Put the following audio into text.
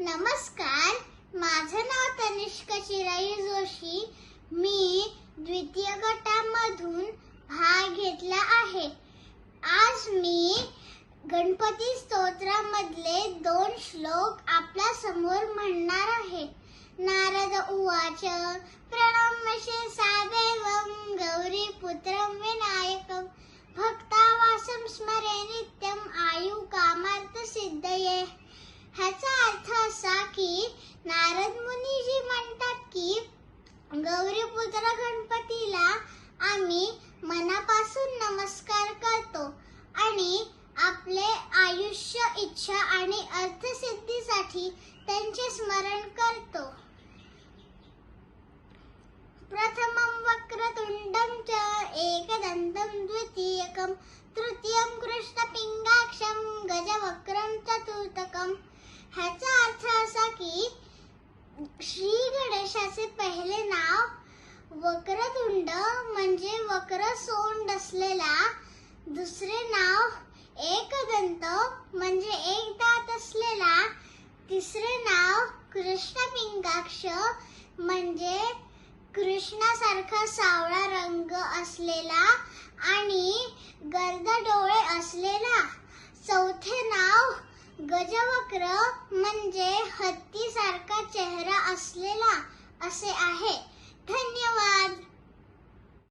नमस्कार. माझं नाव तनिष्क चिराई जोशी. मी द्वितीय गटामधून भाग घेतला आहे. आज मी गणपती स्तोत्रामधले दोन श्लोक आपल्यासमोर म्हणणार आहे. नारद उवाच प्रणम शे सादेवं गौरी पुत्र विनायक. भक्तावासम स्मरे नित्यम आयु कामार्थ सिद्धये. ह्याचा अर्थ असा की नारद मुनीजी म्हणतात की गौरीपुत्र गणपतीला आम्ही मनापासून नमस्कार करतो आणि आपले आयुष्य इच्छा आणि अर्थसिद्धीसाठी त्यांचे स्मरण करतो. प्रथमं वक्रतुण्डं च एकदन्तं द्वितीयकं तृतीयं कृष्णपिङ्गाक्षं गजवक्रं चतुर्थकं ह्याचा अर्थ असा की श्री गणेशाचे पहिले नाव वक्रतुंड म्हणजे वक्र सोंड असलेला दुसरे नाव एकदंत म्हणजे एक दात असलेला तिसरे नाव कृष्णपिंगाक्ष म्हणजे कृष्णासारखा सावळा रंग असलेला आणि गर्द डोळे असलेला ध्वजवक्र म्हणजे हत्तीसारखा चेहरा असलेला असे आहे. धन्य